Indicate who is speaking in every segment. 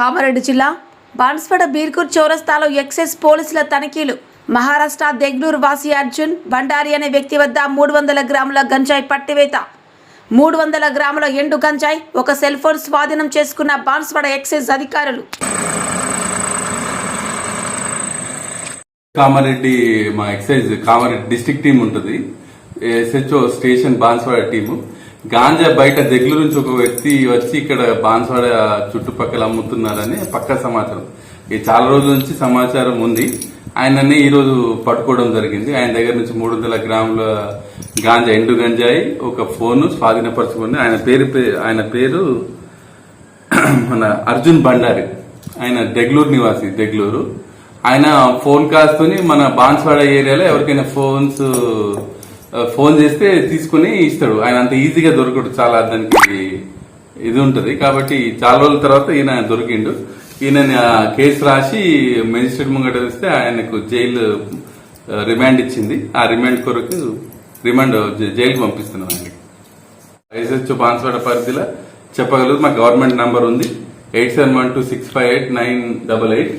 Speaker 1: కామారెడ్డి జిల్లా బాన్స్వాడ బీర్కూర్ చౌరస్తాలో ఎక్సైజ్ పోలీసుల తనిఖీలు. మహారాష్ట్ర దెగ్లూర్ వాసి అర్జున్ భండారి అనే వ్యక్తి వద్ద మూడు వందల గ్రాముల గంజాయి పట్టివేత. మూడు వందల గ్రాముల ఎండు గంజాయి ఒక సెల్ ఫోన్ స్వాధీనం చేసుకున్న బాన్స్వాడ ఎక్సైజ్ అధికారులు.
Speaker 2: కామారెడ్డి మా ఎక్సైజ్ కామారెడ్డి డిస్టిక్ టీం ఉంటుంది. SHO station Banswada team. Ganja బయట దగ్గర నుంచి ఒక వ్యక్తి వచ్చి ఇక్కడ బాన్స్వాడ చుట్టుపక్కల అమ్ముతున్నారని పక్క సమాచారం. ఈ చాలా రోజుల నుంచి సమాచారం ఉంది. ఆయనని ఈ రోజు పట్టుకోవడం జరిగింది. ఆయన దగ్గర నుంచి మూడు వందల గ్రాముల గాంజా ఎండు గంజాయి ఒక ఫోన్ స్వాధీనపరచుకుంది ఆయన పేరు ఆయన పేరు మన అర్జున్ బండారి ఆయన దెగ్లూరు నివాసి దెగ్లూరు ఆయన ఫోన్ కాల్స్ మన బాన్స్వాడ ఏరియాలో ఎవరికైనా ఫోన్స్ ఫోన్ చేస్తే తీసుకుని ఇస్తాడు. ఆయన అంత ఈజీగా దొరకడు. చాలా దానికి ఇది ఉంటుంది. కాబట్టి చాలా రోజుల తర్వాత ఈయన దొరికిండు. ఈయన కేసు రాసి మెజిస్ట్రేట్ ముంగట వేస్తే ఆయనకు జైలు రిమాండ్ ఇచ్చింది. ఆ రిమాండ్ కొరకు రిమాండ్ జైలుకి పంపిస్తున్నాం ఆయనకి. ఐఎస్హెచ్ బాన్స్వాడ పరిధిలో చెప్పగలరు మా గవర్నమెంట్ నంబర్ ఉంది. Eight seven one two six five eight nine double eight.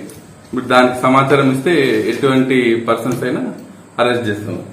Speaker 2: ఇప్పుడు దానికి సమాచారం ఇస్తే ఎటువంటి పర్సన్స్ అయినా అరెస్ట్ చేస్తున్నాం